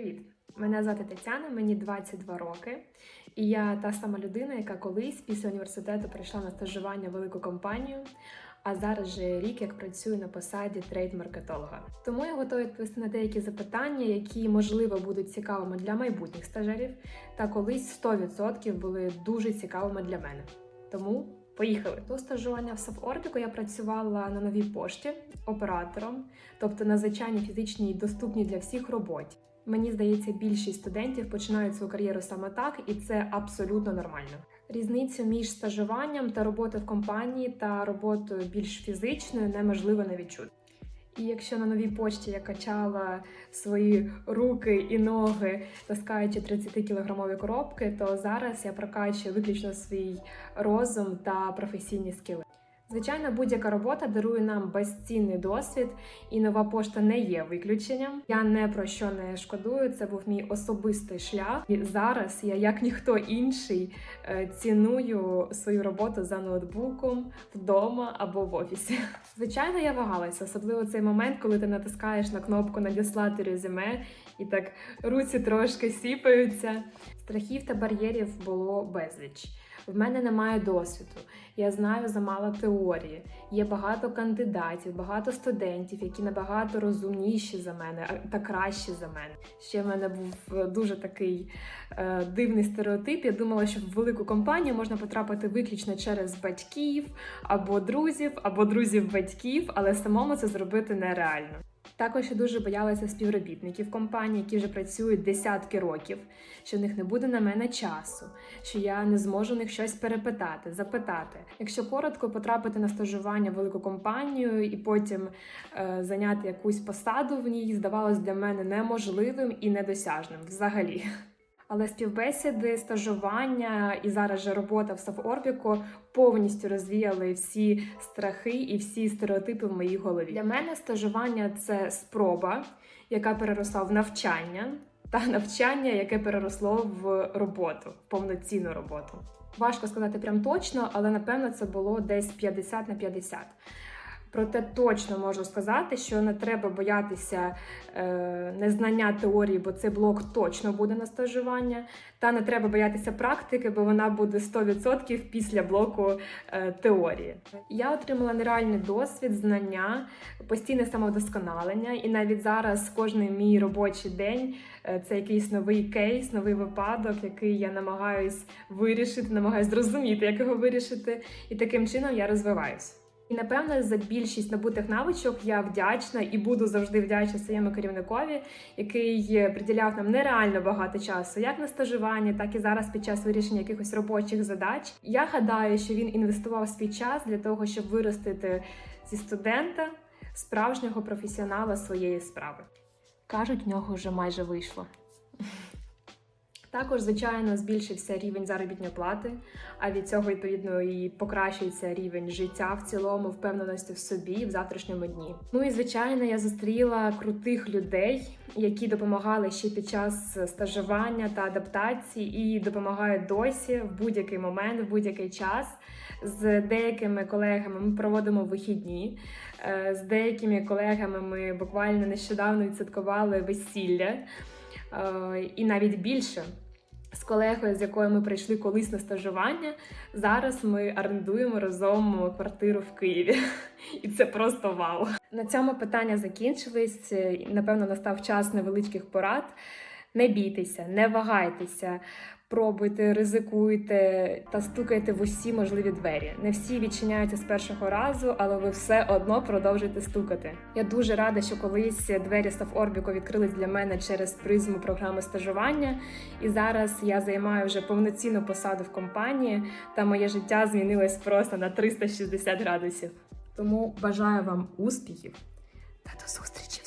Привіт! Мене звати Тетяна, мені 22 роки, і я та сама людина, яка колись після університету прийшла на стажування в велику компанію, а зараз вже рік як працюю на посаді трейд-маркетолога. Тому я готова відповісти на деякі запитання, які можливо будуть цікавими для майбутніх стажерів, та колись 100% були дуже цікавими для мене. Тому поїхали. До стажування в Сафорбіку я працювала на новій пошті оператором, тобто на звичайній фізичній доступній для всіх роботі. Мені здається, більшість студентів починають свою кар'єру саме так, і це абсолютно нормально. Різницю між стажуванням та роботою в компанії та роботою більш фізичною неможливо не відчути. І якщо на новій пошті я качала свої руки і ноги, таскаючи 30-кілограмові коробки, то зараз я прокачую виключно свій розум та професійні скіли. Звичайно, будь-яка робота дарує нам безцінний досвід, і нова пошта не є виключенням. Я не про що не шкодую. Це був мій особистий шлях. І зараз я, як ніхто інший, е, ціную свою роботу за ноутбуком вдома або в офісі. Звичайно, я вагалася, особливо цей момент, коли ти натискаєш на кнопку надіслати резюме, і так руці трошки сіпаються. Страхів та бар'єрів було безліч. В мене немає досвіду. Я знаю замало теорії. Є багато кандидатів, багато студентів, які набагато розумніші за мене та кращі за мене. Ще в мене був е, дуже такий е, дивний стереотип. Я думала, що в велику компанію можна потрапити виключно через батьків або друзів, або друзів батьків, але самому це зробити нереально. Також я дуже боялася співробітників компанії, які вже працюють десятки років, що в них не буде на мене часу, що я не зможу в них щось перепитати, запитати. Якщо коротко потрапити на стажування в велику компанію і потім е, зайняти якусь посаду в ній, здавалось для мене неможливим і недосяжним взагалі. Але співбесіди, стажування і зараз же робота в Сафорбіку повністю розвіяли всі страхи і всі стереотипи в моїй голові. Для мене стажування це спроба, яка переросла в навчання, та навчання, яке переросло в роботу, в повноцінну роботу. Важко сказати прям точно, але напевно це було десь 50 на 50. Проте точно можу сказати, що не треба боятися е, незнання теорії, бо цей блок точно буде на стажування. Та не треба боятися практики, бо вона буде 100% після блоку е, теорії. Я отримала нереальний досвід, знання, постійне самовдосконалення, і навіть зараз кожний мій робочий день е, це якийсь новий кейс, новий випадок, який я намагаюсь вирішити, намагаюсь зрозуміти, як його вирішити, і таким чином я розвиваюсь. І напевно за більшість набутих навичок я вдячна і буду завжди вдячна своєму керівникові, який приділяв нам нереально багато часу, як на стажуванні, так і зараз під час вирішення якихось робочих задач. Я гадаю, що він інвестував свій час для того, щоб виростити зі студента справжнього професіонала своєї справи. Кажуть, в нього вже майже вийшло. Також, звичайно, збільшився рівень заробітної плати, а від цього відповідно і покращується рівень життя в цілому, впевненості в собі в завтрашньому дні. Ну і звичайно, я зустріла крутих людей, які допомагали ще під час стажування та адаптації, і допомагають досі в будь-який момент, в будь-який час. З деякими колегами ми проводимо вихідні. е, З деякими колегами ми буквально нещодавно відсвяткували весілля. Е, і навіть більше. З колегою, з якою ми прийшли колись на стажування, зараз ми орендуємо разом квартиру в Києві. І це просто вау. На цьому питання закінчились. Напевно, настав час невеличких порад. Не бійтеся, не вагайтеся, пробуйте, ризикуйте та стукайте в усі можливі двері. Не всі відчиняються з першого разу, але ви все одно продовжуєте стукати. Я дуже рада, що колись двері Стафорбіку відкрились для мене через призму програми стажування, і зараз я займаю вже повноцінну посаду в компанії, та моє життя змінилось просто на 360 градусів. Тому бажаю вам успіхів та до зустрічі!